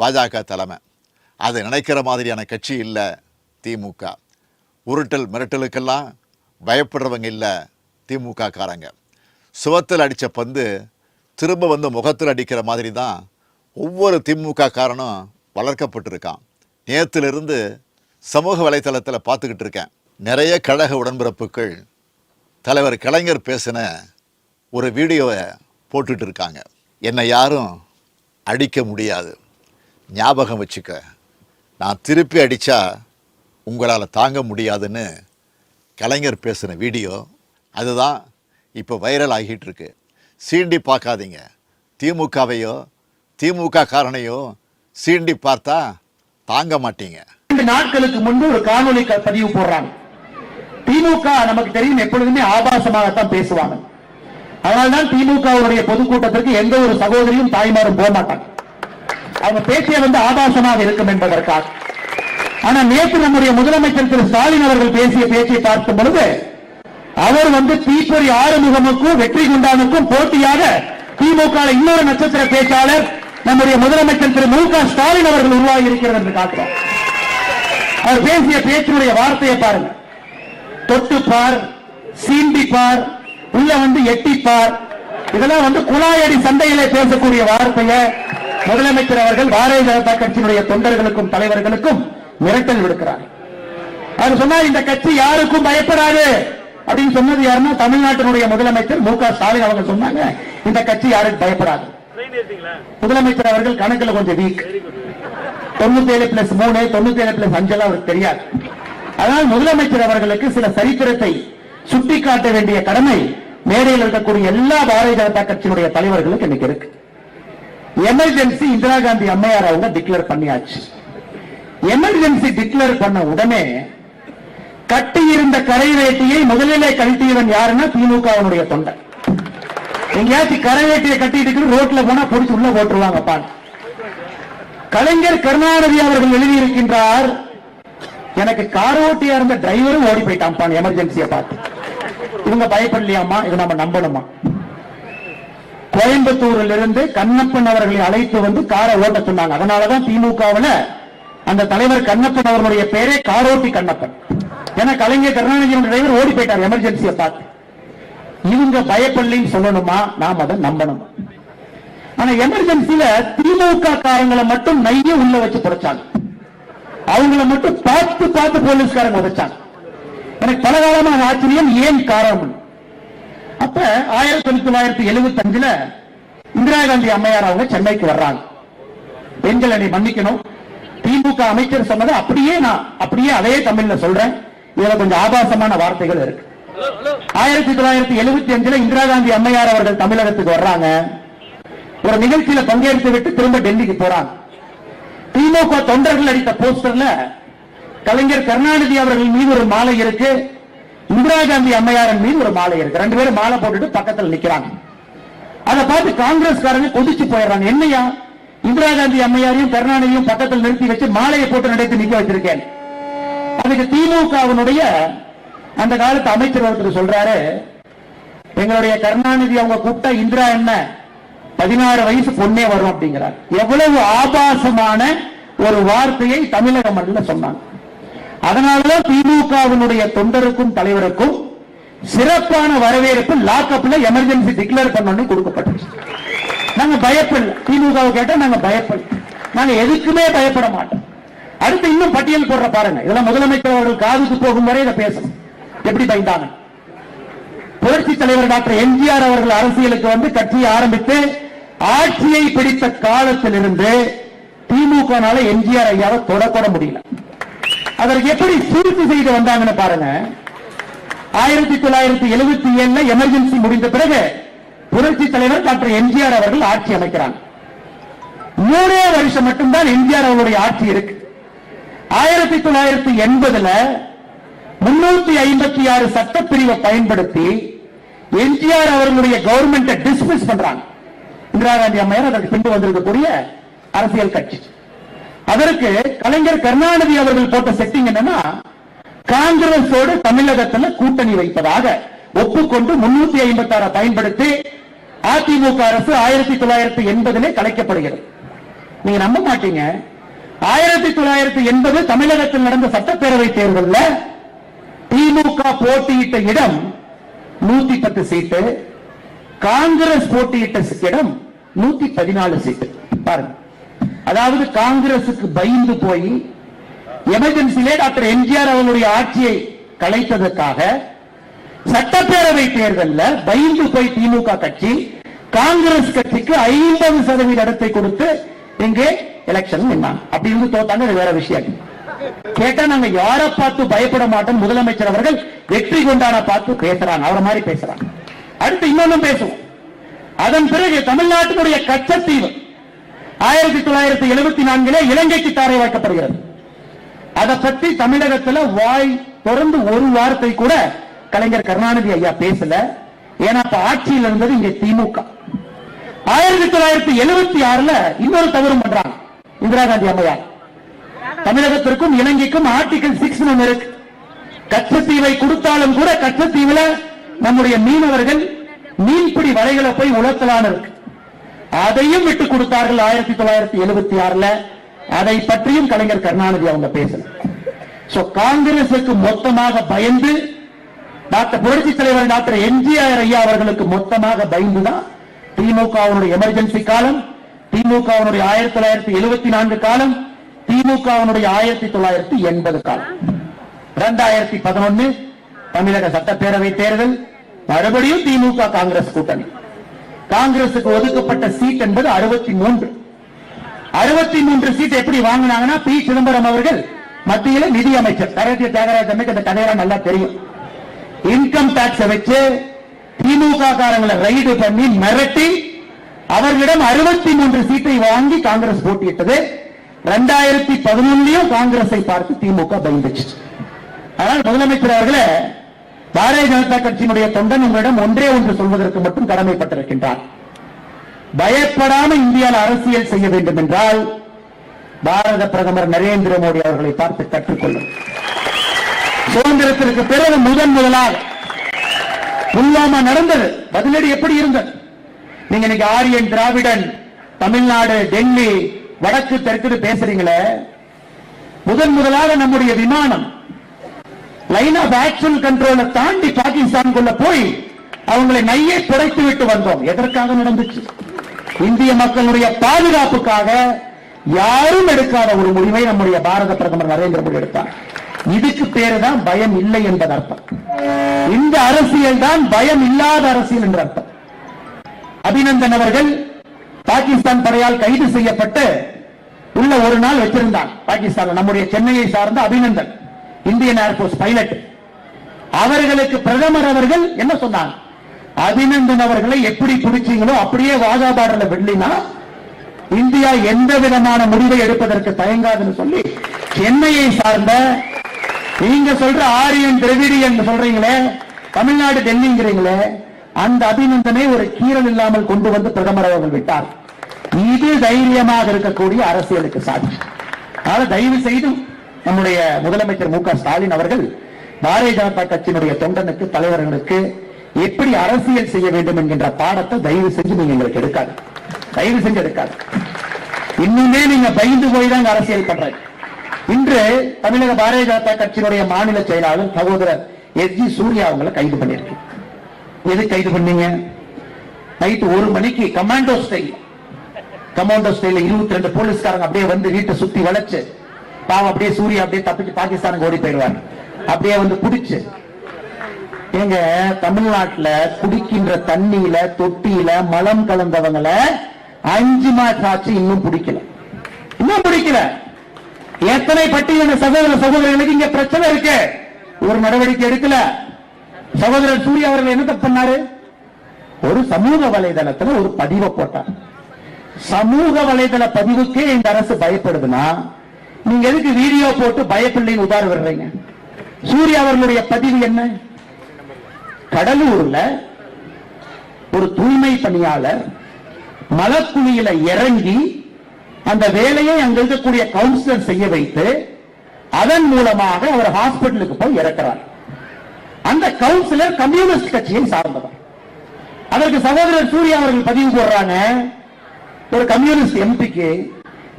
பாஜக தலைமை. அதை நினைக்கிற மாதிரியான கட்சி இல்லை திமுக. உருட்டல் மிரட்டலுக்கெல்லாம் பயப்படுறவங்க இல்லை திமுக காரங்க சுவத்தில் அடித்த பந்து திரும்ப வந்து முகத்தில் அடிக்கிற மாதிரி தான் ஒவ்வொரு திமுக காரனும் வளர்க்கப்பட்டிருக்கான். நேத்திலிருந்து சமூக வலைத்தளத்தில் பார்த்துக்கிட்டு இருக்கேன். நிறைய கழக உடன்பிறப்புகள் தலைவர் கலைஞர் பேசின ஒரு வீடியோவை போட்டுட்டு இருக்காங்க. என்னை யாரும் அடிக்க முடியாது. ஞாபகம் வச்சுக்க. நான் திருப்பி அடித்தா உங்களால் தாங்க முடியாதுன்னு கலைஞர் பேசின வீடியோ அதுதான் இப்போ வைரல் ஆகிட்டு இருக்கு சீண்டி பார்க்காதீங்க. திமுகவையோ திமுக காரனையோ சீண்டி பார்த்தா தாங்க மாட்டீங்க. ரெண்டு நாட்களுக்கு முன்பு ஒரு காணொலி க- பதிவு போடுறாங்க. திமுக நமக்கு தெரியும் எப்பொழுதுமே ஆபாசமாகத்தான் பேசுவாங்க. அதனால்தான் திமுகவுடைய பொதுக்கூட்டத்திற்கு எந்த ஒரு சகோதரியும் தாய்மாரும் போக மாட்டாங்க. அவங்க பேசிய வந்து ஆபாசமாக இருக்கும் என்பதற்காக. ஆனா நேற்று நம்முடைய முதலமைச்சர் திரு ஸ்டாலின் அவர்கள் பேசிய பேச்சை பார்க்கும் பொழுது அவர் வந்து தீப்பொறி ஆறுமுகமுக்கும் வெற்றி குண்டானுக்கும் போட்டியாக திமுக இன்னொரு நட்சத்திர பேச்சாளர் நம்முடைய முதலமைச்சர் திரு மு க ஸ்டாலின் அவர்கள் உருவாகி இருக்கிறது என்று காட்டுறோம் அவர் பேசிய பேச்சினுடைய வார்த்தையை பாருங்க தொட்டு பார் சீண்டி பார் உள்ள வந்து எட்டி பார். இதெல்லாம் வந்து குழாயடி சண்டையிலே பேசக்கூடிய வார்த்தையை முதலமைச்சர் அவர்கள் பாரதிய ஜனதா கட்சியினுடைய தொண்டர்களுக்கும் தலைவர்களுக்கும் மிரட்டல் விடுக்கிறார். அவர் சொன்னார் இந்த கட்சி யாருக்கும் பயப்படாது. அப்படின்னு சொன்னது யாருன்னா தமிழ்நாட்டினுடைய முதலமைச்சர் மு க ஸ்டாலின் அவங்க சொன்னாங்க இந்த கட்சி யாருக்கும் பயப்படாது. முதலமைச்சர் அவர்கள் கணக்குல கொஞ்சம் வீக் தொண்ணூத்தி ஏழு பிளஸ் மூணு தொண்ணூத்தி ஏழு பிளஸ் அஞ்சு அவருக்கு தெரியாது. அதனால் முதலமைச்சர் அவர்களுக்கு சில சரித்திரத்தை சுட்டிக்காட்ட வேண்டிய கடமை மேடையில் இருக்கக்கூடிய எல்லா பாரதிய ஜனதா கட்சியினுடைய தலைவர்களுக்கு இன்னைக்கு இருக்கு. எமர்ஜென்சி இந்திரா காந்தி அம்மையார் அவங்க டிக்ளேர் பண்ணியாச்சு. எமர்ஜென்சி டிக்ளேர் பண்ண உடனே கட்டியிருந்த கரை வேட்டியை முதலிலே கழட்டியவன் யாருன்னா திமுகவினுடைய தொண்டை எங்கேயாச்சும் கரை வேட்டியை கட்டிட்டு ரோட்ல போனா பிடிச்சு உள்ள போட்டுருவாங்கப்பா. கலைஞர் கருணாநிதி அவர்கள் எழுதியிருக்கின்றார் எனக்கு கார் ஓட்டியா இருந்த டிரைவரும் ஓடி போயிட்டான் எமர்ஜென்சியை பார்த்து. இவங்க பயப்படலையாமா இதை நம்ம நம்பணுமா? கோயம்புத்தூரில் இருந்து கண்ணப்பன் அவர்களை அழைத்து வந்து காரை ஓட்ட சொன்னாங்க. அதனாலதான் திமுகவுல அந்த தலைவர் கண்ணப்பன் அவர்களுடைய பேரே காரோட்டி கண்ணப்பன். ஏன்னா கலைஞர் கருணாநிதி டிரைவர் ஓடி போயிட்டார் எமர்ஜென்சியை பார்த்து. இவங்க பயப்படலைன்னு சொல்லணுமா? நாம் அதை நம்பணும். ஆனா எமர்ஜென்சியில திமுக காரங்களை மட்டும் நைய உள்ள வச்சு புடைச்சாங்க அவங்கள மட்டும் பார்த்து பார்த்து போலீஸ்காரங்க உதைச்சாங்க. எனக்கு பல காலமான ஆச்சரியம் ஏன் காரணம்? அப்ப ஆயிரத்தி தொள்ளாயிரத்தி எழுபத்தி அஞ்சுல இந்திரா காந்தி அம்மையார் அவங்க சென்னைக்கு வர்றாங்க. பெண்கள் என்னை மன்னிக்கணும். திமுக அமைச்சர் சொன்னதை அப்படியே நான் அப்படியே அதே தமிழ்ல சொல்றேன். இதுல கொஞ்சம் ஆபாசமான வார்த்தைகள் இருக்கு. ஆயிரத்தி தொள்ளாயிரத்தி எழுபத்தி அஞ்சுல இந்திரா காந்தி அம்மையார் அவர்கள் தமிழகத்துக்கு வர்றாங்க. ஒரு நிகழ்ச்சியில பங்கேற்று விட்டு திரும்ப டெல்லிக்கு போறாங்க. திமுக தொண்டர்கள் அடித்த போஸ்டர்ல கலைஞர் கருணாநிதி அவர்கள் மீது ஒரு மாலை இருக்கு. இந்திரா காந்தி அம்மையாரன் மீது ஒரு மாலை இருக்கு. ரெண்டு பேரும் மாலை போட்டுட்டு பக்கத்துல நிக்கிறாங்க. அதை பார்த்து காங்கிரஸ்காரங்க கொதிச்சு போயிடுறாங்க. என்னையா? இந்திரா காந்தி அம்மையாரையும் கருணாநிதியும் பக்கத்தில் நிறுத்தி வச்சு மாலையை போட்டு நடத்தி நிக்க வச்சிருக்கேன். அதுக்கு திமுகவினுடைய அந்த காலத்து அமைச்சர் ஒருத்தர் சொல்றாரு எங்களுடைய கருணாநிதி அவங்க கூப்பிட்டா இந்திரா என்ன? பதினாறு வயசு பொண்ணே வரும் அப்படிங்கிறார். எவ்வளவு ஆபாசமான ஒரு வார்த்தையை தமிழக மண்ணில் சொன்னாங்க. அதனாலதான் திமுகவினுடைய தொண்டருக்கும் தலைவருக்கும் சிறப்பான வரவேற்பு லாக்அப்ல எமர்ஜென்சி டிக்ளேர் பண்ணி கொடுக்கப்பட்டுச்சு நாங்க பயப்படல. திமுக கேட்டா நாங்க பயப்படல. நாங்க எதுக்குமே பயப்பட மாட்டோம். அடுத்து இன்னும் பட்டியல் போடுற பாருங்க. இதெல்லாம் முதலமைச்சர் அவர்கள் காதுக்கு போகும் வரை இதை பேசணும். எப்படி பயந்தாங்க? புரட்சி தலைவர் டாக்டர் எம்ஜிஆர் அவர்கள் அரசியலுக்கு வந்து கட்சியை ஆரம்பித்து ஆட்சியை பிடித்த காலத்திலிருந்து திமுகனால எம்ஜிஆர் ஐயாவை தொடக்கூட முடியல. அதற்கு எப்படி சூழ்ச்சி செய்து வந்தாங்கன்னு பாருங்க. ஆயிரத்தி தொள்ளாயிரத்தி எழுபத்தி ஏழுல எமர்ஜென்சி முடிந்த பிறகு புரட்சி தலைவர் டாக்டர் எம்ஜிஆர் அவர்கள் ஆட்சி அமைக்கிறாங்க. மூணே வருஷம் மட்டும்தான் எம்ஜிஆர் அவருடைய ஆட்சி இருக்கு. ஆயிரத்தி தொள்ளாயிரத்தி எண்பதுல முன்னூத்தி ஐம்பத்தி ஆறு சட்டப்பிரிவை பயன்படுத்தி எம்ஜிஆர் அவர்களுடைய கவர்மெண்ட்டை டிஸ்மிஸ் பண்றாங்க. இந்திரா காந்தி அம்மையார் அதற்கு பின்பு வந்திருக்கக்கூடிய அரசியல் கட்சி. அதற்கு கலைஞர் கருணாநிதி அவர்கள் போட்ட செட்டிங் என்னன்னா காங்கிரஸோடு தமிழகத்துல கூட்டணி வைப்பதாக ஒப்புக்கொண்டு முன்னூத்தி ஐம்பத்தி ஆறு பயன்படுத்தி அதிமுக அரசு ஆயிரத்தி தொள்ளாயிரத்தி எண்பதிலே கலைக்கப்படுகிறது. நீங்க நம்ப மாட்டீங்க. ஆயிரத்தி தொள்ளாயிரத்தி எண்பது தமிழகத்தில் நடந்த சட்டப்பேரவை தேர்தலில் திமுக போட்டியிட்ட இடம் நூத்தி பத்து சீட்டு காங்கிரஸ் போட்டியிட்ட இடம் நூத்தி பதினாலு சீட்டு. பாருங்க. அதாவது காங்கிரசுக்கு பயந்து போய் எமர்ஜென்சியிலே டாக்டர் எம்ஜிஆர் அவர்களுடைய ஆட்சியை கலைத்ததற்காக சட்டப்பேரவை தேர்தலில் பயந்து போய் திமுக கட்சி காங்கிரஸ் கட்சிக்கு ஐம்பது சதவீத இடத்தை கொடுத்து இங்கே எலெக்ஷன் நின்னாங்க. அப்படி இருந்து தோத்தாங்க அது வேற விஷயம். கேட்டா நாங்க யாரை பார்த்து பயப்பட மாட்டோம்? முதலமைச்சர் அவர்கள் வெற்றி கொண்டாட பார்த்து பேசுறாங்க. அவரை மாதிரி பேசுறாங்க. அடுத்து இன்னொன்னும் பேசுவோம். அதன் பிறகு தமிழ்நாட்டினுடைய கச்சத்தீவு ஆயிரத்தி தொள்ளாயிரத்தி எழுபத்தி நான்கிலே இலங்கைக்கு தாரை வாக்கப்படுகிறது அதை பற்றி தமிழகத்துல வாய் தொடர்ந்து ஒரு வார்த்தை கூட கலைஞர் கருணாநிதி ஐயா பேசல. ஏன்னா அப்ப ஆட்சியில் இருந்தது இங்க திமுக. ஆயிரத்தி தொள்ளாயிரத்தி எழுபத்தி ஆறுல இன்னொரு தவறு பண்றாங்க இந்திரா காந்தி அம்மையார். தமிழகத்திற்கும் இலங்கைக்கும் ஆர்டிகல் சிக்ஸ் ஒன்று இருக்கு. கச்சத்தீவை கொடுத்தாலும் கூட கச்சத்தீவுல நம்முடைய மீனவர்கள் மீன்பிடி வலைகளை போய் உலர்த்தலான்னு இருக்கு. அதையும் விட்டு கொடுத்தார்கள் ஆயிரத்தி தொள்ளாயிரத்தி எழுபத்தி ஆறுல. அதை பற்றியும் கலைஞர் கருணாநிதி அவங்க பேசல. சோ காங்கிரசுக்கு மொத்தமாக பயந்து டாக்டர் புரட்சி தலைவர் டாக்டர் எம்ஜிஆர் ஐயா அவர்களுக்கு மொத்தமாக பயந்துதான் திமுகவினுடைய எமர்ஜென்சி காலம் திமுகவினுடைய ஆயிரத்தி தொள்ளாயிரத்தி எழுபத்தி நான்கு காலம் திமுகவினுடைய ஆயிரத்தி தொள்ளாயிரத்தி எண்பது காலம். இரண்டாயிரத்தி பதினொன்னு தமிழக சட்டப்பேரவை தேர்தல் மறுபடியும் திமுக காங்கிரஸ் கூட்டணி. காங்கிரசுக்கு ஒதுக்கப்பட்ட சீட் என்பது அறுபத்தி மூன்று. அறுபத்தி மூன்று சீட் எப்படி வாங்கினாங்கன்னா பி. சிதம்பரம் அவர்கள் மத்தியில் நிதி அமைச்சர். கரேட்டிய தியாகராஜ அந்த கதையெல்லாம் நல்லா தெரியும். இன்கம் டாக்ஸ் வச்சு திமுக காரங்களை ரைடு பண்ணி மிரட்டி அவர்களிடம் அறுபத்தி மூன்று சீட்டை வாங்கி காங்கிரஸ் போட்டியிட்டது. ரெண்டாயிரத்தி பதினொன்னையும் காங்கிரஸை பார்த்து திமுக பயந்துச்சு. அதனால் முதலமைச்சர் அவர்களை பாரதிய ஜனதா கட்சியினுடைய தொண்டன் உங்களிடம் ஒன்றே ஒன்று சொல்வதற்கு மட்டும் கடமைப்பட்டிருக்கின்றார். பயப்படாம இந்தியாவில் அரசியல் செய்ய வேண்டும் என்றால் பாரத பிரதமர் நரேந்திர மோடி அவர்களை பார்த்து கற்றுக்கொள்ளும். சுதந்திரத்திற்கு பிறகு முதன் முதலாக புல்வாமா நடந்தது. பதிலடி எப்படி இருந்தது? நீங்க இன்னைக்கு ஆரியன் திராவிடன் தமிழ்நாடு டெல்லி வடக்கு தெற்கு பேசுறீங்களே. முதன் முதலாக நம்முடைய விமானம் லைன் ஆஃப் ஆக்ஷன் கண்ட்ரோலை தாண்டி பாகிஸ்தானுக்குள்ள போய் அவங்களை நையை புடைத்து விட்டு வந்தோம். எதற்காக நடந்துச்சு? இந்திய மக்களுடைய பாதுகாப்புக்காக யாரும் எடுக்காத ஒரு முடிவை நம்முடைய பாரத பிரதமர் நரேந்திர மோடி எடுத்தார். இதுக்கு பேரு தான் பயம் இல்லை என்பது அர்த்தம். இந்த அரசியல் தான் பயம் இல்லாத அரசியல் என்ற அர்த்தம். அபிநந்தன் அவர்கள் பாகிஸ்தான் படையால் கைது செய்யப்பட்டு உள்ள ஒரு நாள் வச்சிருந்தான் பாகிஸ்தான் நம்முடைய சென்னையை சார்ந்த அபிநந்தன். இந்தியன் ஏர்போர்ஸ் பைலட் அவர்களுக்கு பிரதமர் அவர்கள் என்ன சொன்னாங்க அபிநந்தன் அவர்களை எப்படி பிடிச்சீங்களோ அப்படியே வாகா பார்டர்ல வெள்ளினா இந்தியா எந்த விதமான முடிவை எடுப்பதற்கு தயங்காதுன்னு சொல்லி சென்னையை சார்ந்த நீங்க சொல்ற ஆரியன் திரவிடியன் சொல்றீங்களே தமிழ்நாடு டெல்லிங்கிறீங்களே அந்த அபிநந்தனை ஒரு கீரல் இல்லாமல் கொண்டு வந்து பிரதமர் அவர்கள் விட்டார். இது தைரியமாக இருக்கக்கூடிய அரசியலுக்கு சாட்சி. அதனால தயவு செய்து நம்முடைய முதலமைச்சர் மு ஸ்டாலின் அவர்கள் பாரதிய ஜனதா கட்சியினுடைய தொண்டனுக்கு தலைவர்களுக்கு எப்படி அரசியல் செய்ய வேண்டும் என்கின்ற பாடத்தை தயவு செஞ்சு நீங்க எங்களுக்கு எடுக்காது. தயவு செஞ்சு எடுக்காது. இன்னுமே நீங்க பயந்து போய் தான் அரசியல் பண்றீங்க. இன்று தமிழக பாரதிய ஜனதா கட்சியினுடைய மாநில செயலாளர் சகோதரர் எஸ் ஜி சூர்யா அவங்களை கைது பண்ணிருக்கு எது கைது பண்ணீங்க? நைட்டு ஒரு மணிக்கு கமாண்டோ ஸ்டைல் கமாண்டோ ஸ்டைல இருபத்தி ரெண்டு போலீஸ்காரங்க அப்படியே வந்து வீட்டை சுத்தி வளைச்சு பாவம் அப்படியே சூரிய அப்படியே தப்பிச்சு பாகிஸ்தானுக்கு ஓடி போயிடுவார். அப்படியே வந்து குடிச்சு எங்க தமிழ்நாட்டுல குடிக்கின்ற தண்ணியில தொட்டியில மலம் கலந்தவங்களை அஞ்சு மாசம் ஆச்சு இன்னும் பிடிக்கல. இன்னும் பிடிக்கல. எத்தனை பட்டியல சகோதர சகோதரர்களுக்கு இங்க பிரச்சனை இருக்கு. ஒரு நடவடிக்கை எடுக்கல. சகோதரர் சூரிய அவர்கள் என்ன தப்பு பண்ணாரு? ஒரு சமூக வலைதளத்துல ஒரு பதிவை போட்டார். சமூக வலைதள பதிவுக்கே இந்த அரசு பயப்படுதுன்னா நீங்க எதுக்கு வீடியோ போட்டு பயப்பிள்ளைன்னு உதாரணம் வர்றீங்க? சூர்யா அவர்களுடைய பதிவு என்ன? கடலூர்ல ஒரு தூய்மை பணியாளர் மலக்குழியில இறங்கி அந்த வேலையை அங்க இருக்கக்கூடிய கவுன்சிலர் செய்ய வைத்து அதன் மூலமாக அவர் ஹாஸ்பிட்டலுக்கு போய் இறக்கிறார். அந்த கவுன்சிலர் கம்யூனிஸ்ட் கட்சியை சார்ந்தவர். அதற்கு சகோதரர் சூர்யா அவர்கள் பதிவு போடுறாங்க. ஒரு கம்யூனிஸ்ட் எம்பிக்கு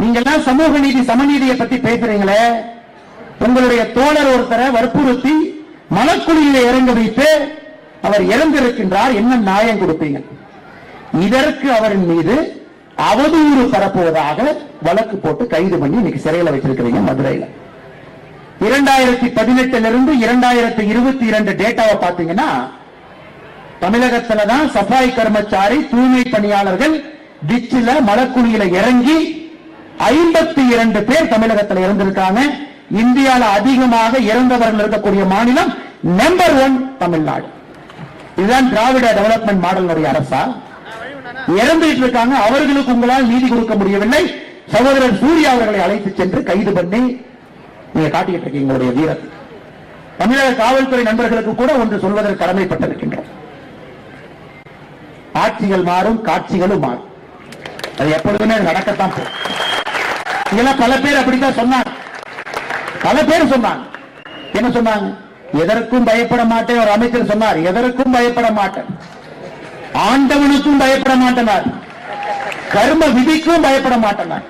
நீங்க எல்லாம் சமூக நீதி சமநீதியை பத்தி பேசுறீங்களே. உங்களுடைய தோழர் ஒருத்தரை வற்புறுத்தி மலக்குழியில இறங்க வைத்து அவர் இறந்திருக்கின்றார். என்ன நியாயம் கொடுப்பீங்க? இதற்கு அவரின் மீது அவதூறு பரப்புவதாக வழக்கு போட்டு கைது பண்ணி இன்னைக்கு சிறையில வச்சிருக்கிறீங்க மதுரையில. இரண்டாயிரத்தி பதினெட்டுல இருந்து இரண்டாயிரத்தி இருபத்தி இரண்டு டேட்டாவை பாத்தீங்கன்னா தமிழகத்துல தான் சஃபாய் கர்மச்சாரி தூய்மை பணியாளர்கள் டிச்சில மலக்குழியில இறங்கி ஐம்பத்தி இரண்டு பேர் தமிழகத்துல இறந்திருக்காங்க. இந்தியாவில் அதிகமாக இறந்தவர்கள் இருக்கக்கூடிய மாநிலம் நம்பர் ஒன் தமிழ்நாடு. இதுதான் திராவிட டெவலப்மெண்ட் மாடலுடைய அரசா? இறந்துட்டு இருக்காங்க. அவர்களுக்கு உங்களால் நீதி கொடுக்க முடியவில்லை. சகோதரர் சூர்யா அவர்களை அழைத்து சென்று கைது பண்ணி நீங்க காட்டிக்கிட்டு இருக்கீங்க உங்களுடைய வீரத்தை. தமிழக காவல்துறை நண்பர்களுக்கு கூட ஒன்று சொல்வதற்கு கடமைப்பட்டிருக்கின்றோம். ஆட்சிகள் மாறும் காட்சிகளும் மாறும். அது எப்பொழுதுமே நடக்கத்தான் போகும். இதெல்லாம் பல பேர் அப்படித்தான் சொன்னாங்க. பல பேர் சொன்னாங்க. என்ன சொன்னாங்க? எதற்கும் பயப்பட மாட்டேன் ஒரு அமைச்சர் சொன்னார். எதற்கும் பயப்பட மாட்டேன். ஆண்டவனுக்கும் பயப்பட மாட்டேனார். கர்ம விதிக்கும் பயப்பட மாட்டேனார்.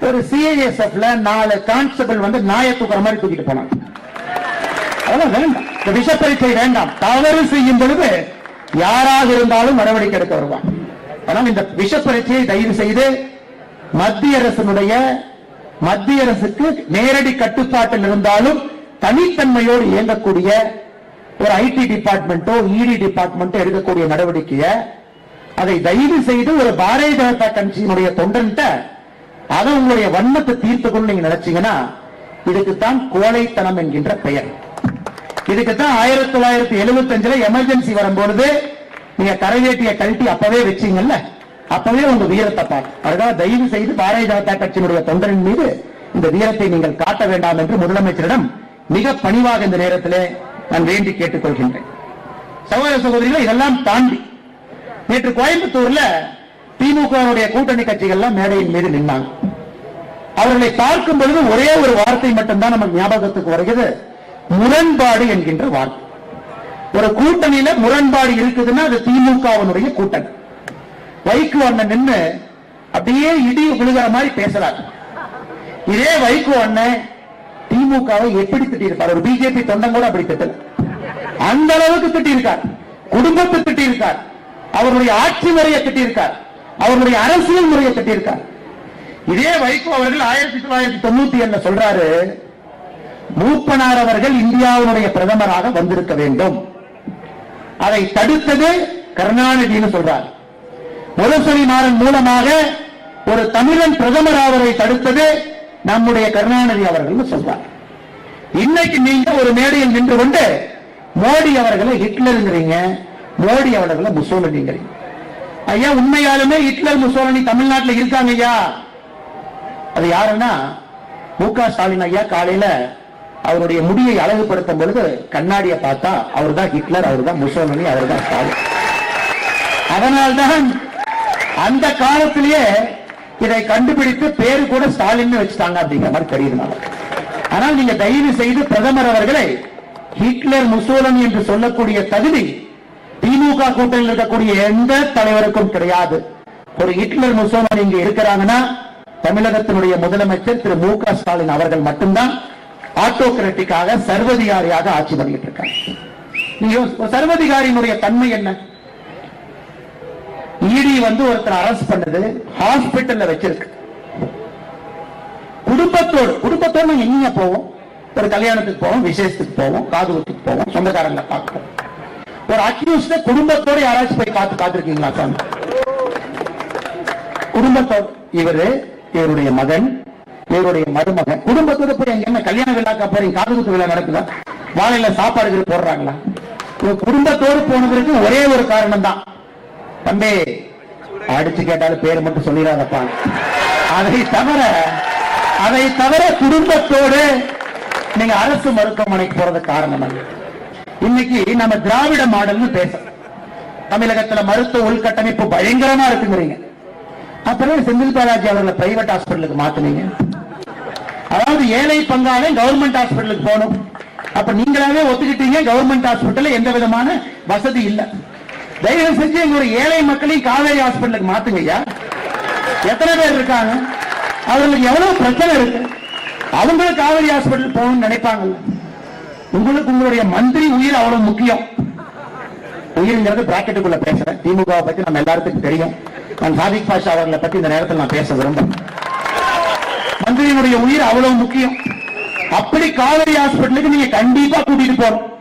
ஒரு சிஐஎஸ்எஃப்ல நாலு கான்ஸ்டபிள் வந்து நாயை தூக்குற மாதிரி தூக்கிட்டு போனாங்க. அதெல்லாம் வேண்டாம். இந்த விஷ பரீட்சை வேண்டாம். தவறு செய்யும் பொழுது யாராக இருந்தாலும் நடவடிக்கை எடுக்க வருவான் ஆனால் இந்த விஷ பரீட்சையை தயவு செய்து மத்திய அரசினுடைய மத்திய அரசுக்கு நேரடி கட்டுப்பாட்டில் இருந்தாலும் தனித்தன்மையோடு இயங்கக்கூடிய ஒரு ஐடி டிபார்ட்மெண்ட்டோ இடி டிபார்ட்மெண்ட்டோ எடுக்கக்கூடிய நடவடிக்கையை அதை தயவு செய்து ஒரு பாரதிய ஜனதா கட்சியினுடைய தொண்டன்ட்ட அதை உங்களுடைய வன்மத்தை தீர்த்துக்கொண்டு நீங்க நினைச்சீங்கன்னா இதுக்குத்தான் கோழைத்தனம் என்கின்ற பெயர். இதுக்குத்தான் ஆயிரத்தி தொள்ளாயிரத்தி எழுபத்தி அஞ்சுல எமர்ஜென்சி வரும்பொழுது நீங்க கரைவேட்டியை கழட்டி அப்பவே வச்சீங்கல்ல? அப்பவே உங்க வீரத்தை பார்க்கும் அதுக்காக தயவு செய்து பாரதிய ஜனதா கட்சியினுடைய தொண்டரின் மீது இந்த வீரத்தை நீங்கள் காட்ட வேண்டாம் என்று முதலமைச்சரிடம் மிக பணிவாக இந்த நேரத்திலே நான் வேண்டி கேட்டுக்கொள்கின்றேன். சகோதர சகோதரிகளை இதெல்லாம் தாண்டி நேற்று கோயம்புத்தூர்ல திமுகவுடைய கூட்டணி கட்சிகள்லாம் மேடையின் மீது நின்னாங்க. அவர்களை பார்க்கும் பொழுது ஒரே ஒரு வார்த்தை மட்டும்தான் நமக்கு ஞாபகத்துக்கு வருகிறது. முரண்பாடு என்கின்ற வார்த்தை. ஒரு கூட்டணியில முரண்பாடு இருக்குதுன்னா அது திமுகவினுடைய கூட்டணி. வைகோ அண்ணன் நின்னு அப்படியே இடி விழுகிற மாதிரி பேசுறாரு இதே வைகோ அண்ணன் திமுகவை எப்படி திட்டியிருப்பார்? ஒரு பிஜேபி தொண்டன் கூட அப்படி திட்டல. அந்த அளவுக்கு திட்டியிருக்கார். குடும்பத்தை திட்டியிருக்கார். அவருடைய ஆட்சி முறையை திட்டியிருக்கார். அவருடைய அரசியல் முறையை திட்டியிருக்கார். இதே வைகோ அவர்கள் ஆயிரத்தி தொள்ளாயிரத்தி தொண்ணூத்தி என்ன சொல்றாரு மூப்பனார் அவர்கள் இந்தியாவினுடைய பிரதமராக வந்திருக்க வேண்டும். அதை தடுத்தது கருணாநிதினு சொல்றாரு. முரசொலி மாறன் மூலமாக ஒரு தமிழன் பிரதமர் ஆவதை தடுத்தது நம்முடைய கருணாநிதி அவர்கள் சொல்றார். இன்னைக்கு நீங்க ஒரு மேடையில் நின்று கொண்டு மோடி அவர்களை ஹிட்லருங்கிறீங்க மோடி அவர்களை முசோலினிங்கிறீங்க. ஐயா உண்மையாலுமே ஹிட்லர் முசோலினி தமிழ்நாட்டில் இருக்காங்க ஐயா. அது யாருன்னா மு க ஸ்டாலின் ஐயா காலையில அவருடைய முடியை அழகுபடுத்தும் பொழுது கண்ணாடியை பார்த்தா அவர் தான் ஹிட்லர் அவர் தான் முசோலினி அவர் தான் ஸ்டாலின். அதனால்தான் அந்த காலத்திலேயே இதை கண்டுபிடித்து பேரு கூட ஸ்டாலின் வச்சுட்டாங்க அப்படிங்கிற மாதிரி தெரியுது ஆனால் நீங்க தயவு செய்து பிரதமர் அவர்களை ஹிட்லர் முசோலன் என்று சொல்லக்கூடிய தகுதி திமுக கூட்டணியில் இருக்கக்கூடிய எந்த தலைவருக்கும் கிடையாது. ஒரு ஹிட்லர் முசோலன் இங்க இருக்கிறாங்கன்னா தமிழகத்தினுடைய முதலமைச்சர் திரு மு க ஸ்டாலின் அவர்கள் மட்டும்தான் ஆட்டோகிரட்டிக்காக சர்வதிகாரியாக ஆட்சி பண்ணிட்டு இருக்காங்க. சர்வதிகாரியினுடைய தன்மை என்ன? இடி வந்து ஒருத்தர் அரெஸ்ட் பண்ணது ஹாஸ்பிட்டல்ல வச்சிருக்கு. குடும்பத்தோடு குடும்பத்தோடு நாங்க எங்க போவோம்? ஒரு கல்யாணத்துக்கு போவோம் விசேஷத்துக்கு போவோம் காது போவோம் சொந்தக்காரங்களை பார்ப்போம் ஒரு அக்யூஸ்ட குடும்பத்தோட யாராச்சும் போய் காத்து காத்திருக்கீங்களா சாமி? குடும்பத்தோடு. இவரு இவருடைய மகன் இவருடைய மருமகன். குடும்பத்தோட போய் என்ன கல்யாண விழாக்கா போறீங்க? காதுகுத்து விழா நடக்குதா? வாழையில சாப்பாடுகள் போடுறாங்களா? இவங்க குடும்பத்தோடு போனதற்கு ஒரே ஒரு காரணம் தான் தம்பி அடிச்சு கேட்டாலும் பேர் மட்டும் சொல்லிடாதப்பா. அதை தவிர அதை தவிர குடும்பத்தோடு நீங்க அரசு மருத்துவமனைக்கு போறது காரணம் இன்னைக்கு நம்ம திராவிட மாடல்னு பேசுறோம். தமிழகத்துல மருத்துவ உள்கட்டமைப்பு பயங்கரமா இருக்குங்கிறீங்க. அப்புறம் செந்தில் பாலாஜி அவர்களை பிரைவேட் ஹாஸ்பிட்டலுக்கு மாத்துனீங்க? அதாவது ஏழை பங்காளி கவர்மெண்ட் ஹாஸ்பிட்டலுக்கு போகணும். அப்ப நீங்களாவே ஒத்துக்கிட்டீங்க கவர்மெண்ட் ஹாஸ்பிட்டல் எந்த விதமான வசதி இல்ல. தயவு செஞ்சு எங்களுடைய ஏழை மக்களையும் காவேரி ஹாஸ்பிட்டலுக்கு மாத்துங்க ஐயா. எத்தனை பேர் இருக்காங்க? அவர்களுக்கு எவ்வளவு பிரச்சனை இருக்கு? அவங்களும் காவேரி ஹாஸ்பிட்டல் போகணும்னு நினைப்பாங்கல்ல. உங்களுக்கு உங்களுடைய மந்திரி உயிர் அவ்வளவு முக்கியம். உயிருங்கிறது பிராக்கெட்டுக்குள்ள பேசுறேன். திமுக பத்தி நம்ம எல்லாருக்கும் தெரியும். நான் சாதிக் பாஷா அவர்களை பத்தி இந்த நேரத்தில் நான் பேச விரும்புறேன். மந்திரியினுடைய உயிர் அவ்வளவு முக்கியம். அப்படி காவேரி ஹாஸ்பிட்டலுக்கு நீங்க கண்டிப்பா கூட்டிட்டு போறோம்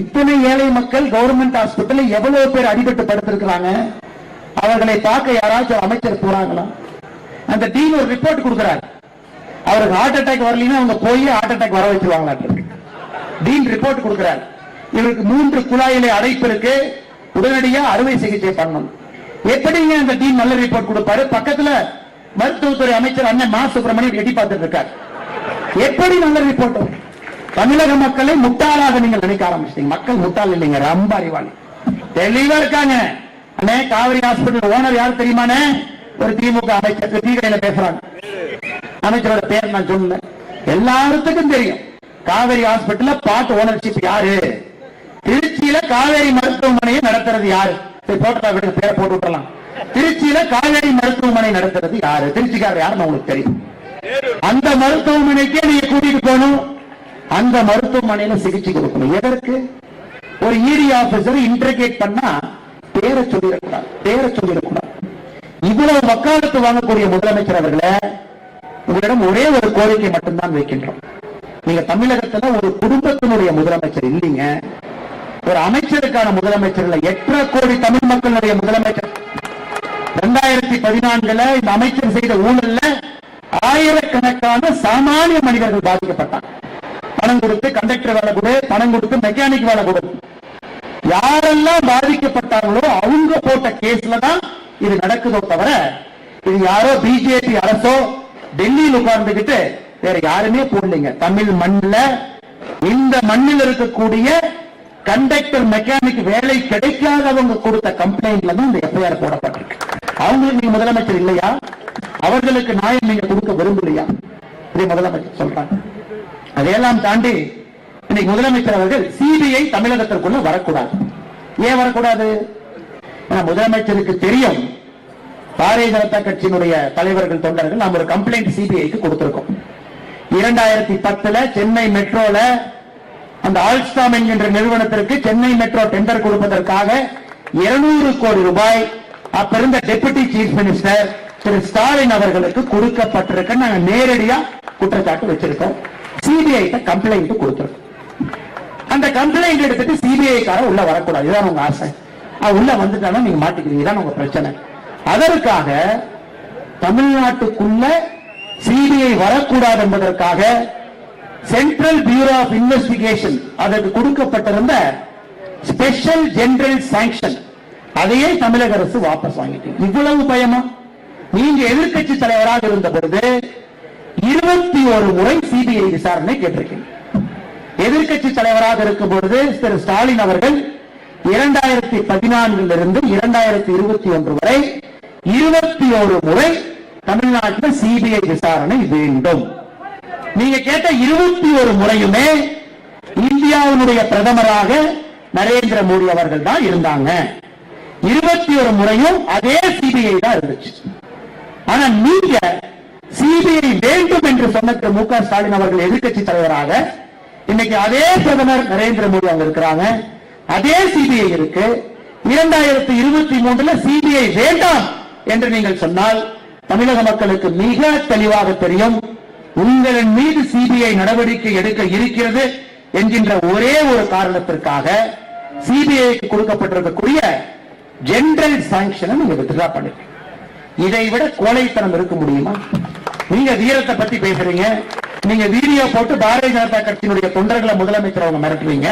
இத்தனை ஏழை மக்கள் கவர்மெண்ட் ஹாஸ்பிட்டல் எவ்வளவு பேர் அடிபட்டு படுத்திருக்கிறாங்க? அவர்களை பார்க்க யாராச்சும் அமைச்சர் போறாங்களா? அந்த டீம் ஒரு ரிப்போர்ட் கொடுக்கிறார். அவருக்கு ஹார்ட் அட்டாக் வரலைன்னா அவங்க போய் ஹார்ட் அட்டாக் வர வச்சிருவாங்களா டீன் ரிப்போர்ட் கொடுக்கிறார். இவருக்கு மூன்று குழாயிலே அடைப்பு இருக்கு உடனடியா அறுவை சிகிச்சை பண்ணணும். எப்படிங்க அந்த டீன் நல்ல ரிப்போர்ட் கொடுப்பாரு? பக்கத்துல மருத்துவத்துறை அமைச்சர் அண்ணன் மா சுப்பிரமணியம் எட்டி பார்த்துட்டு இருக்கார். எப்படி நல்ல ரிப்போர்ட் தமிழக மக்களை முட்டாளாக நீங்க நினைக்க ஆரம்பிச்சிட்டீங்க. மக்கள் முட்டாள் இல்லைங்க ரொம்ப அறிவாளி. தெளிவா இருக்காங்க. அண்ணே காவிரி ஹாஸ்பிட்டல் ஓனர் யார் தெரியுமானே ஒரு திமுக அமைச்சர் தீகரையில பேசுறாங்க. அமைச்சரோட பேர் நான் சொன்னேன். எல்லாருக்கும் தெரியும். காவேரி ஹாஸ்பிட்டல்ல பாட்டு ஓனர்ஷிப் யாரு? திருச்சியில காவேரி மருத்துவமனையை நடத்துறது யாரு? சரி, பேரை போட்டு விட்டுறலாம். திருச்சியில காவேரி மருத்துவமனை நடத்துறது யாரு? திருச்சிக்காரர் யாருன்னு உங்களுக்கு தெரியும். அந்த மருத்துவமனைக்கே நீங்க கூட்டிட்டு போகணும். அந்த மருத்துவமனையில சிகிச்சை கொடுக்கணும். எதற்கு? ஒரு இடி ஆபீசர் இன்டர்கேட் பண்ணா பேரை சொல்லிடக்கூடாது. பேரை சொல்லிடக்கூடாது. இவ்வளவு வக்காலத்து வாங்கக்கூடிய முதலமைச்சர் அவர்களை உங்களிடம் ஒரே ஒரு கோரிக்கை மட்டும்தான் வைக்கின்றோம். நீங்க தமிழகத்துல ஒரு குடும்பத்தினுடைய முதலமைச்சர் இல்லைங்க. ஒரு அமைச்சருக்கான முதலமைச்சர் இல்ல எட்டரை கோடி தமிழ் மக்களுடைய முதலமைச்சர். இரண்டாயிரத்தி பதினான்குல இந்த அமைச்சர் செய்த ஊழல்ல ஆயிரக்கணக்கான சாமானிய மனிதர்கள் பாதிக்கப்பட்டாங்க. பணம் கொடுத்து கண்டக்டர் வேலை கொடு பணம் கொடுத்து மெக்கானிக் வேலை கொடு. யாரெல்லாம் பாதிக்கப்பட்டாங்களோ அவங்க போட்ட கேஸ்ல தான் இது நடக்குதோ தவிர இது யாரோ பிஜேபி அரசோ டெல்லியில் உட்கார்ந்துகிட்டு வேற யாருமே போடலைங்க. தமிழ் மண்ணில் இந்த மண்ணில் இருக்கக்கூடிய கண்டக்டர் மெக்கானிக் வேலை கிடைக்காதவங்க கொடுத்த கம்ப்ளைண்ட்ல தான் இந்த எஃப்ஐஆர் போடப்பட்டிருக்கு. அவங்களுக்கு நீங்க முதலமைச்சர் இல்லையா? அவர்களுக்கு நியாயம் நீங்க கொடுக்க விரும்பலையா? இதை முதலமைச்சர் சொல்றாங்க. அதையெல்லாம் தாண்டி இன்னைக்கு முதலமைச்சர் அவர்கள் சிபிஐ தமிழகத்திற்குள்ள வரக்கூடாது. ஏன் வரக்கூடாது? முதலமைச்சருக்கு தெரியும் பாரதிய ஜனதா கட்சியினுடைய தலைவர்கள் தொண்டர்கள் நாம் ஒரு கம்ப்ளைண்ட் சிபிஐக்கு கொடுத்திருக்கோம். இரண்டாயிரத்தி பத்துல சென்னை மெட்ரோல அந்த ஆல்ஸ்டாம் என்கின்ற நிறுவனத்திற்கு சென்னை மெட்ரோ டெண்டர் கொடுப்பதற்காக 200 கோடி ரூபாய் அப்பிருந்த deputy chief minister Thiru Stalin அவர்களுக்கு கொடுக்கப்பட்டிருக்க நாங்கள் நேரடியா குற்றச்சாட்டு வச்சிருக்கோம். சிபிஐ கம்ப்ளைண்ட் கொடுத்திருக்கோம் அந்த கம்ப்ளைண்ட் எடுத்துட்டு சிபிஐ கார உள்ள வரக்கூடாது. இதான் உங்க ஆசை. அது உள்ள வந்துட்டாலும் நீங்க மாட்டிக்கிறீங்க. இதான் உங்க பிரச்சனை. அதற்காக தமிழ்நாட்டுக்குள்ள சிபிஐ வரக்கூடாது என்பதற்காக சென்ட்ரல் பியூரோ ஆஃப் இன்வெஸ்டிகேஷன் அதற்கு கொடுக்கப்பட்டிருந்த ஸ்பெஷல் ஜெனரல் சாங்ஷன் அதையே தமிழக அரசு வாபஸ் வாங்கிட்டு இவ்வளவு பயமா? நீங்க எதிர்கட்சி தலைவராக இருந்த பொழுது முப்பத்தி ஒரு முறை சிபிஐ விசாரணை கேட்டிருக்கேன். எதிர்கட்சி தலைவராக இருக்கும் பொழுது திரு ஸ்டாலின் அவர்கள் இரண்டாயிரத்தி பதினான்கில் இருந்து இரண்டாயிரத்தி இருபத்தி ஒன்று வரை இருபத்தி ஒரு முறை தமிழ்நாட்டில் சிபிஐ விசாரணை வேண்டும். நீங்க கேட்ட இருபத்தி ஒரு முறையுமே இந்தியாவினுடைய பிரதமராக நரேந்திர மோடி அவர்கள் தான் இருந்தாங்க. இருபத்தி ஒரு முறையும் அதே சிபிஐ தான் இருந்துச்சு. ஆனா நீங்க சிபிஐ வேண்டும் என்று சொன்ன திரு மு க ஸ்டாலின் அவர்கள் எதிர்க்கட்சி தலைவராக இன்னைக்கு அதே பிரதமர் நரேந்திர மோடி அவங்க இருக்கிறாங்க. அதே சிபிஐ இருக்கு. இரண்டாயிரத்தி இருபத்தி மூன்றுல சிபிஐ வேண்டாம் என்று நீங்கள் சொன்னால் தமிழக மக்களுக்கு மிக தெளிவாக தெரியும். உங்களின் மீது சிபிஐ நடவடிக்கை எடுக்க இருக்கிறது என்கின்ற ஒரே ஒரு காரணத்திற்காக சிபிஐக்கு கொடுக்கப்பட்டிருக்கக்கூடிய ஜெனரல் சாங்ஷனை நீங்க வித்ரா பண்ணுங்க இதை விட கோழைத்தனம் இருக்க முடியுமா? நீங்க வீரத்தை பத்தி பேசுறீங்க. நீங்க வீடியோ போட்டு பாரதிய ஜனதா கட்சியினுடைய தொண்டர்களை முதலமைச்சர் அவங்க மிரட்டுவீங்க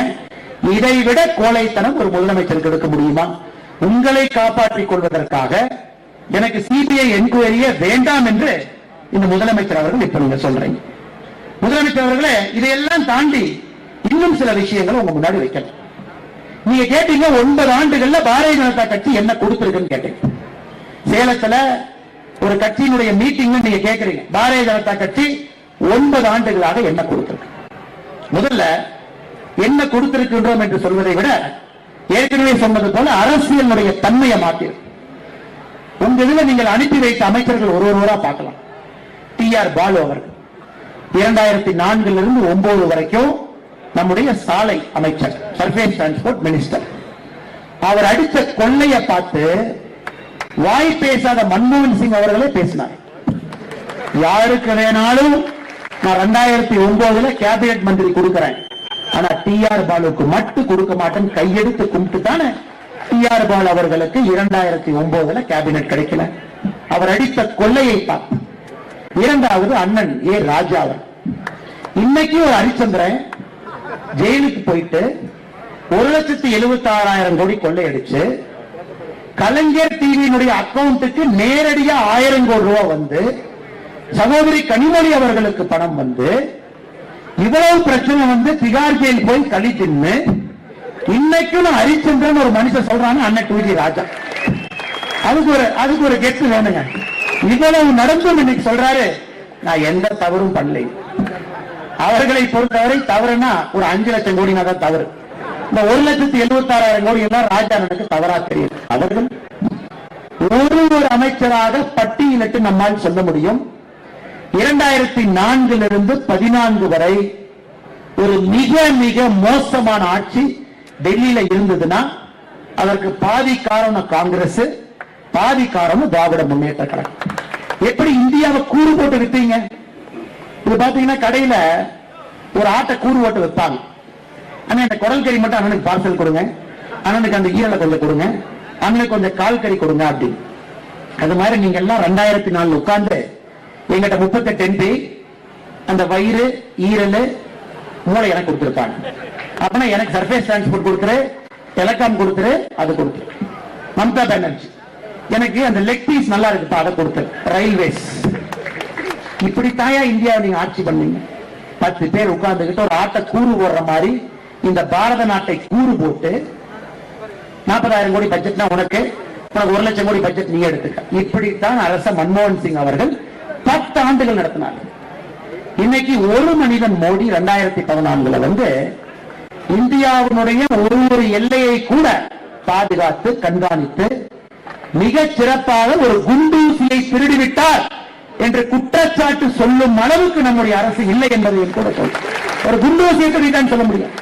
இதை விட கோழைத்தனம் ஒரு முதலமைச்சருக்கு எடுக்க முடியுமா? உங்களை காப்பாற்றிக் கொள்வதற்காக எனக்கு சிபிஐ என்கொயரிய வேண்டாம் என்று இந்த முதலமைச்சர் அவர்கள் இப்ப நீங்க சொல்றீங்க. முதலமைச்சர் அவர்களே இதையெல்லாம் தாண்டி இன்னும் சில விஷயங்கள் உங்க முன்னாடி வைக்கணும். நீங்க கேட்டீங்க ஒன்பது ஆண்டுகள்ல பாரதிய ஜனதா கட்சி என்ன கொடுத்திருக்குன்னு கேட்டீங்க. சேலத்துல ஒரு கட்சியினுடைய மீட்டிங் நீங்க கேட்கறீங்க பாரதிய ஜனதா கட்சி ஒன்பது ஆண்டுகளாக என்ன கொடுத்திருக்கு. முதல்ல என்ன கொடுத்திருக்கின்றோம் என்று சொல்வதை விட ஏற்கனவே சொன்னது போல அரசியலுடைய தன்மையை மாற்றிருக்கு உங்க இதுல நீங்கள் அனுப்பி வைத்த அமைச்சர்கள் ஒரு ஒருவரா பார்க்கலாம். டி ஆர் பாலு அவர்கள். இரண்டாயிரத்தி நான்குல இருந்து ஒன்பது வரைக்கும் நம்முடைய சாலை அமைச்சர் சர்ஃபேஸ் டிரான்ஸ்போர்ட் மினிஸ்டர் அவர் அடித்த கொள்ளைய பார்த்து வாய் பேசாத மன்மோகன் சிங் அவர்களே பேசினார். யாருக்கு வேணாலும் நான் ரெண்டாயிரத்தி ஒன்பதுல கேபினட் மந்திரி கொடுக்கிறேன். ஆனா டி ஆர் பாலுக்கு மட்டும் கொடுக்க மாட்டேன் கையெடுத்து கும்பிட்டு தானே டி ஆர் பாலு அவர்களுக்கு இரண்டாயிரத்தி ஒன்பதுல கேபினட் கிடைக்கல. அவர் அடித்த கொள்ளையை பார்த்து இரண்டாவது அண்ணன் ஏ. ராஜா அவர். இன்னைக்கு ஒரு ஹரிச்சந்திரன் ஜெயிலுக்கு போயிட்டு ஒரு லட்சத்தி எழுபத்தி ஆறாயிரம் கோடி கொள்ளையடிச்சு கலைஞர் டிவியினுடைய அக்கவுண்ட்டுக்கு நேரடியா ஆயிரம் கோடி ரூபாய் வந்து சகோதரி கனிமொழி அவர்களுக்கு பணம் வந்து இவ்வளவு பிரச்சனை வந்து திகார் ஜெயில் போய் களி தின்னு இன்னைக்கும் ஹரிச்சந்திரன் ஒரு மனுஷன் சொல்றாங்க அண்ணன் டூஜி ராஜா. அதுக்கு ஒரு அதுக்கு ஒரு கெட்டு வேணுங்க. இவ்வளவு நடந்தும் இன்னைக்கு சொல்றாரு நான் எந்த தவறும் பண்ணலை. அவர்களை பொறுத்தவரை தவறுனா ஒரு அஞ்சு லட்சம் கோடினா தான் தவறு. இந்த ஒரு லட்சத்தி எழுபத்தி ஆறாயிரம் கோடி எல்லாம் ராஜா எனக்கு தவறா தெரியும். அவர்கள் ஒரு ஒரு அமைச்சராக பட்டியலிட்டு நம்மால் சொல்ல முடியும். இரண்டாயிரத்தி நான்கிலிருந்து பதினான்கு வரை ஒரு மிக மிக மோசமான ஆட்சி டெல்லியில இருந்ததுன்னா அதற்கு பாதி காரணம் காங்கிரஸ் பாதி காரணம் திராவிட முன்னேற்ற கழகம். எப்படி இந்தியாவை கூறு போட்டு வித்தீங்க? இது பாத்தீங்கன்னா கடையில ஒரு ஆட்டை கூறு போட்டு விற்பாங்க. அண்ணா இந்த குடல் கறி மட்டும் அண்ணனுக்கு பார்சல் கொடுங்க. அண்ணனுக்கு அந்த ஈரலை கொஞ்சம் கொடுங்க. அண்ணனுக்கு கொஞ்சம் கால் கறி கொடுங்க அப்படின்னு அது மாதிரி நீங்க எல்லாம் ரெண்டாயிரத்தி நாலு உட்கார்ந்து எங்கிட்ட முப்பத்தெட்டு எம்பி அந்த வயிறு ஈரல் மூளை எனக்கு கொடுத்துருப்பாங்க. அப்பனா எனக்கு சர்ஃபேஸ் டிரான்ஸ்போர்ட் கொடுத்துரு டெலகாம் கொடுத்துரு அது கொடுத்துரு. மம்தா பானர்ஜி எனக்கு அந்த லெக் பீஸ் நல்லா இருக்குப்பா அதை கொடுத்துரு ரயில்வேஸ் இப்படி தாயா இந்தியாவை நீங்க ஆட்சி பண்ணீங்க. பத்து பேர் உட்கார்ந்துகிட்டு ஒரு ஆட்டை கூறு போடுற மாதிரி இந்த பாரத நாட்டை கூறு போட்டு நாற்பதாயிரம் கோடி பட்ஜெட்னா உனக்கு உனக்கு ஒரு லட்சம் கோடி பட்ஜெட் நீ எடுத்துக்க. இப்படித்தான் அரச மன்மோகன் சிங் அவர்கள் பத்து ஆண்டுகள் நடத்தினார். இன்னைக்கு ஒரு மனிதன் மோடி இரண்டாயிரத்தி பதினான்குல வந்து இந்தியாவினுடைய ஒரு ஒரு எல்லையை கூட பாதுகாத்து கண்காணித்து மிக சிறப்பாக ஒரு குண்டூசியை திருடிவிட்டார் என்று குற்றச்சாட்டு சொல்லும் அளவுக்கு நம்முடைய அரசு இல்லை என்பதை கூட சொல்லும் ஒரு குண்டூசியை திருடிட்டான்னு சொல்ல முடியும்.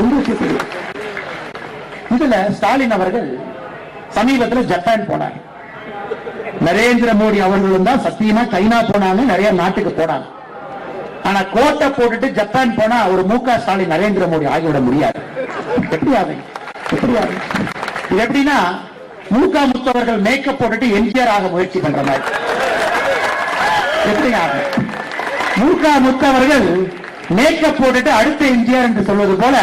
சந்தோஷப்படுது இதுல ஸ்டாலின் அவர்கள் சமீபத்தில் ஜப்பான் போனார். நரேந்திர மோடி அவர்களும் தான் சத்தியமா சைனா போனாங்க நிறைய நாட்டுக்கு போனாங்க. ஆனா கோட்டை போட்டுட்டு ஜப்பான் போனா ஒரு மு க ஸ்டாலின் நரேந்திர மோடி ஆகிவிட முடியாது. எப்படி ஆகும் எப்படி ஆகும் இது எப்படின்னா மூக முத்தவர்கள் மேக்கப் போட்டுட்டு எம்ஜிஆர் ஆக முயற்சி பண்ற மாதிரி. எப்படி ஆகும் மூக முத்தவர்கள் மேக்கப் போட்டுட்டு அடுத்த எம்ஜிஆர் என்று சொல்வது போல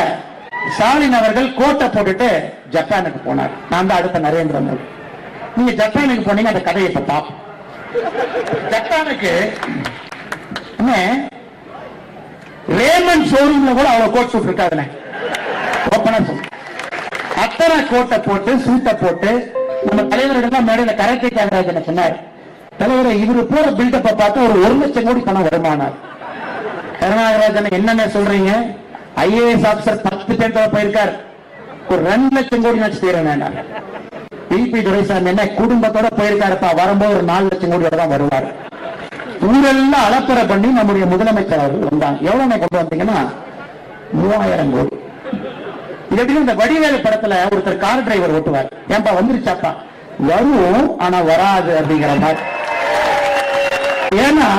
ஸ்டாலின் அவர்கள் கோட்டை போட்டுட்டு ஜப்பானுக்கு போனார். நான் தான் அடுத்த நரேந்திர மோடி. நீங்க ஜப்பானுக்கு போனீங்க அந்த கதையை இப்ப பார்ப்போம் ஜப்பானுக்கு ரேமன் ஷோரூம்ல கூட அவ்வளவு கோட் சூட் இருக்காதுண்ணே. ஓப்பனா சொல்லு. அத்தனை கோட்டை போட்டு சூட்டை போட்டு நம்ம தலைவர்கள் மேடையில கரெக்டை கேமராஜன் சொன்னார்? தலைவரை இவரு போற பில்டப்ப பார்த்து ஒரு ஒரு லட்சம் கோடி பணம் வருமானார். கருணாகராஜன் என்னென்ன சொல்றீங்க? ஐஏஎஸ் ஆபிசர் பத்து பேர்த்தோட போயிருக்கார். ஒரு ரெண்டு லட்சம் கோடி நினைச்சு தீரேன் பிபி துரைசாமி என்ன குடும்பத்தோட போயிருக்காருப்பா. வரும்போது ஒரு நாலு லட்சம் கோடியோட தான் வருவார். ஊரெல்லாம் அலப்பறை பண்ணி நம்முடைய முதலமைச்சர் அவர்கள் வந்தாங்க. எவ்வளவு கொண்டு வந்தீங்கன்னா? மூவாயிரம் கோடி. இது எப்படி இந்த வடிவேலு படத்துல ஒருத்தர் கார் டிரைவர் ஓட்டுவார். ஏன்பா வந்துருச்சாப்பா? வரும் ஆனா வராது அப்படிங்கிற மாதிரி. ஏன்னா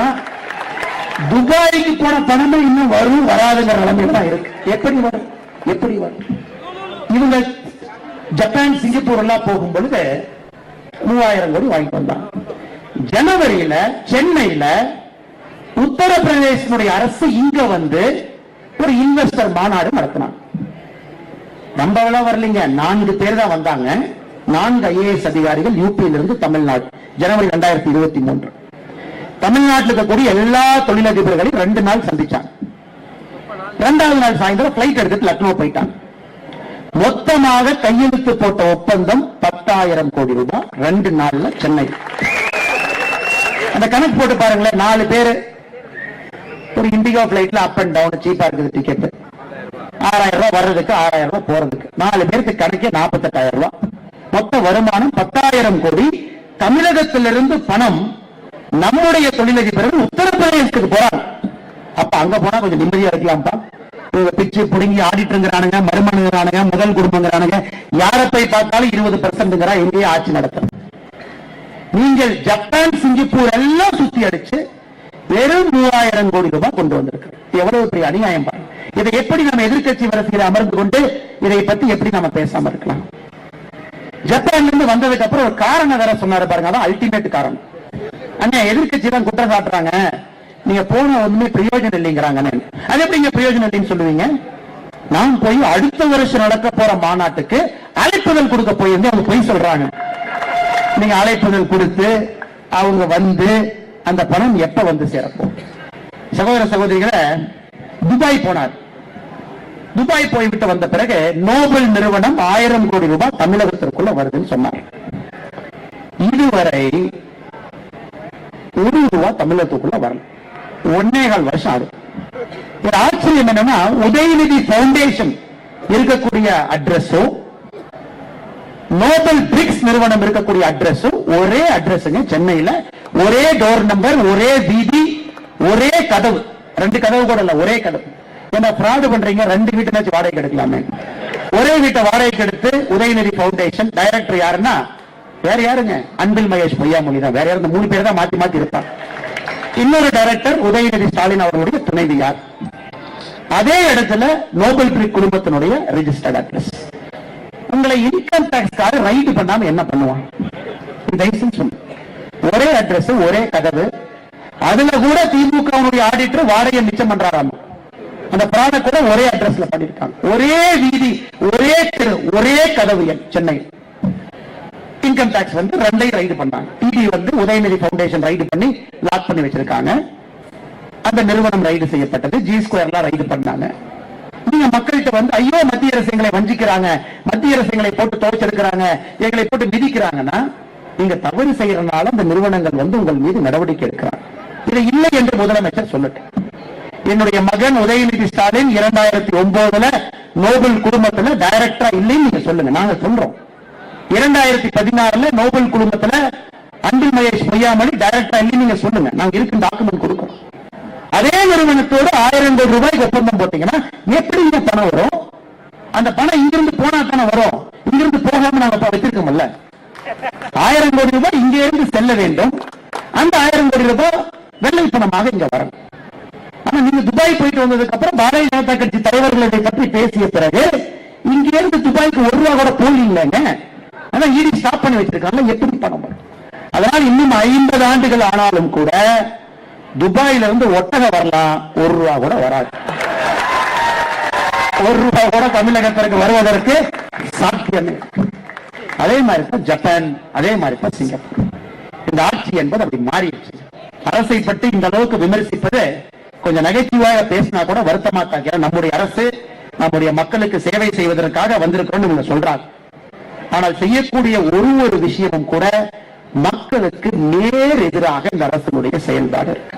துபாய்க்கு போன பணமே இன்னும் வரும் வராதுங்கிற நிலைமையில தான் இருக்கு. எப்படி வரும்? எப்படி வரும்? இவங்க ஜப்பான் சிங்கப்பூர் எல்லாம் போகும் பொழுது மூவாயிரம் கோடி வாங்கிட்டு வந்தாங்க ஜனவரியில சென்னையில உத்தரப்பிரதேசனுடைய அரசு இங்க வந்து ஒரு இன்வெஸ்டர் மாநாடு நடத்தினான். நம்மளா வரலீங்க. நான்கு பேர் தான் வந்தாங்க. நான்கு ஐஏஎஸ் அதிகாரிகள் யூபியிலிருந்து தமிழ்நாடு. ஜனவரி ரெண்டாயிரத்தி இருபத்தி மூன்று. தமிழ்நாட்டில் இருக்கக்கூடிய எல்லா தொழிலதிபர்களையும் ரெண்டு நாள் சந்திச்சாங்க இரண்டாவது நாள் சாயந்தரம் பிளைட் எடுத்துட்டு லக்னோ போயிட்டாங்க மொத்தமாக கையெழுத்து போட்ட ஒப்பந்தம் பத்தாயிரம் கோடி ரூபாய். ரெண்டு நாள்ல சென்னை. அந்த கணக்கு போட்டு பாருங்களேன் நாலு பேரு. ஒரு இண்டிகோ பிளைட்ல அப் அண்ட் டவுன் சீப்பா இருக்குது டிக்கெட் ஆறாயிரம் ரூபாய் வர்றதுக்கு ஆறாயிரம் ரூபாய் போறதுக்கு. நாலு பேருக்கு கணக்கே நாற்பத்தெட்டாயிரம் ரூபாய். மொத்த வருமானம் பத்தாயிரம் கோடி. தமிழகத்திலிருந்து பணம் நம்முடைய தொழிலதிபர்கள் உத்தரப்பிரதேசத்துக்கு போறாங்க. அப்ப அங்க போனா கொஞ்சம் நிம்மதியா இருக்கலாம்ப்பா. இவங்க பிச்சு புடுங்கி ஆடிட்டுங்கிறானுங்க மருமனுங்கிறானுங்க முதல் குடும்பங்கிறானுங்க. யாரை போய் பார்த்தாலும் இருபது பெர்சென்ட்ங்கிறா எங்கேயே ஆட்சி நடத்தும் நீங்கள் ஜப்பான் சிங்கப்பூர் எல்லாம் சுத்தி அடிச்சு வெறும் மூவாயிரம் கோடி ரூபாய் கொண்டு வந்திருக்கு எவ்வளவு பெரிய அநியாயம் பாருங்க. இதை எப்படி நம்ம எதிர்க்கட்சி வரிசையில் அமர்ந்து கொண்டு இதை பத்தி எப்படி நம்ம பேசாம இருக்கலாம்? ஜப்பான்ல இருந்து வந்ததுக்கு அப்புறம் ஒரு காரணம் வேற சொன்னாரு பாருங்க. அதான் அல்டிமேட் காரணம். அண்ணா எதிர்கட்சி தான் குற்றம் சாட்டுறாங்க. நீங்க போன ஒண்ணுமே பிரயோஜனம் இல்லைங்கிறாங்க அது எப்படிங்க பிரயோஜனம் இல்லைன்னு சொல்லுவீங்க? நான் போய் அடுத்த வருஷம் நடக்க போற மாநாட்டுக்கு அழைப்புதல் கொடுக்க போயிருந்தேன் அவங்க பொய் சொல்றாங்க. நீங்க அழைப்புதல் கொடுத்து அவங்க வந்து அந்த பணம் எப்ப வந்து சேரப்போம் சகோதர சகோதரிகளை துபாய் போனார். துபாய் போய்விட்டு வந்த பிறகு நோபல் நிறுவனம் ஆயிரம் கோடி ரூபாய் தமிழகத்திற்குள்ள வருதுன்னு சொன்னார். இதுவரை ஒரு ரூபா தமிழகத்துக்குள்ள வரல ஒன்னேகால் வருஷம் ஆகும் ஒரு ஆச்சரியம் என்னன்னா உதயநிதி பவுண்டேஷன் இருக்கக்கூடிய அட்ரஸும் நோபல் பிரிக்ஸ் நிறுவனம் இருக்கக்கூடிய அட்ரஸும் ஒரே அட்ரஸ்ங்க சென்னையில ஒரே டோர் நம்பர் ஒரே வீதி ஒரே கதவு. ரெண்டு கதவு கூட இல்ல ஒரே கதவு. ஏன்னா ஃப்ராடு பண்றீங்க ரெண்டு வீட்டுனாச்சும் வாடகைக்கு எடுக்கலாமே. ஒரே வீட்டை வாடகைக்கு எடுத்து உதயநிதி பவுண்டேஷன் டைரக்டர் யாருன்னா வேற யாருங்க? அன்பில் மகேஷ் பொய்யாமொழி தான். வேற யாரும் இந்த மூணு பேர் தான் மாத்தி மாத்தி இருப்பாங்க. இன்னொரு டைரக்டர் உதயநிதி ஸ்டாலின் அவர்களுடைய துணைவியார் அதே இடத்துல நோபல் பிரிக் குடும்பத்தினுடைய ரெஜிஸ்டர்ட் அட்ரஸ் உங்களை இன்கம் டாக்ஸ்கார ரைடு பண்ணாம என்ன பண்ணுவான்? சொல்லு. ஒரே அட்ரஸ் ஒரே கதவு. அதுல கூட திமுக ஆடிட்டர் வாடகை மிச்சம் பண்றாராம்? அந்த ப்ராடக்ட் கூட ஒரே அட்ரஸ்ல பண்ணிருக்காங்க. ஒரே வீதி ஒரே தெரு ஒரே கதவு எண் சென்னை. இன்கம் டாக்ஸ் வந்து ரெண்டையும் ரைடு பண்ணாங்க. டிடி வந்து உதயநிதி ஃபவுண்டேஷன் ரைடு பண்ணி லாக் பண்ணி வச்சிருக்காங்க. அந்த நிறுவனம் ரைடு செய்யப்பட்டது. ஜி ஸ்கொயர்லாம் ரைடு பண்ணாங்க. நீங்க மக்கள்கிட்ட வந்து ஐயோ மத்திய அரசு எங்களை வஞ்சிக்கிறாங்க. மத்திய அரசு எங்களை போட்டு துவைச்சிருக்கிறாங்க. எங்களை போட்டு மிதிக்கிறாங்கன்னா நீங்க தவறு செய்யறதுனால அந்த நிறுவனங்கள் வந்து உங்கள் மீது நடவடிக்கை எடுக்கிறாங்க. இது இல்லை என்று முதலமைச்சர் சொல்லட்டு என்னுடைய மகன் உதயநிதி ஸ்டாலின் இரண்டாயிரத்தி ஒன்பதுல நோபல் குடும்பத்துல டைரக்டரா இல்லைன்னு நீங்க சொல்லுங்க. நாங்க சொல்றோம். இரண்டாயிரத்தி பதினாறுல நோபல் குடும்பத்துல அன்பில் மகேஷ் பொய்யாமணி டைரக்டா இல்லை நீங்க சொல்லுங்க. நாங்க இருக்கு டாக்குமெண்ட் கொடுக்கணும் அதே நிறுவனத்தோடு ஆயிரம் கோடி ரூபாய்க்கு ஒப்பந்தம் போட்டீங்கன்னா எப்படி இந்த பணம் வரும்? அந்த பணம் இங்கிருந்து போனா தானே வரும்? இங்கிருந்து போகாம நாங்க வச்சிருக்கோம் வச்சிருக்கோம்ல. ஆயிரம் கோடி ரூபாய் இங்கே இருந்து செல்ல வேண்டும். அந்த ஆயிரம் கோடி ரூபாய் வெள்ளை பணமாக இங்க வரும். ஆனா நீங்க துபாய் போயிட்டு வந்ததுக்கு அப்புறம் பாரதிய ஜனதா கட்சி தலைவர்களை பற்றி பேசிய பிறகு இங்க இருந்து துபாய்க்கு ஒரு ரூபா கூட போலீங்களேங்க ஆனா இடி ஸ்டாப் பண்ணி வச்சிருக்காங்க எப்படி பணம் வரும் அதனால் இன்னும் ஐம்பது ஆண்டுகள் ஆனாலும் கூட துபாயில இருந்து ஒட்டகம் வரலாம் ஒரு ரூபா கூட வராது. ஒரு ரூபா கூட தமிழகத்திற்கு வருவதற்கு சாத்தியமே. அதே மாதிரி தான் ஜப்பான் அதே மாதிரி தான் சிங்கப்பூர். இந்த ஆட்சி என்பது அப்படி மாறிடுச்சு. அரசை பற்றி இந்த அளவுக்கு விமர்சிப்பது கொஞ்சம் நகைச்சுவையாக பேசினா கூட வருத்தமா தான் நம்முடைய அரசு நம்முடைய மக்களுக்கு சேவை செய்வதற்காக வந்திருக்கோம்னு இவங்க சொல்றாங்க. ஆனால் செய்யக்கூடிய ஒரு ஒரு விஷயமும் கூட மக்களுக்கு நேர் எதிராக இந்த அரசனுடைய செயல்பாடு இருக்கு.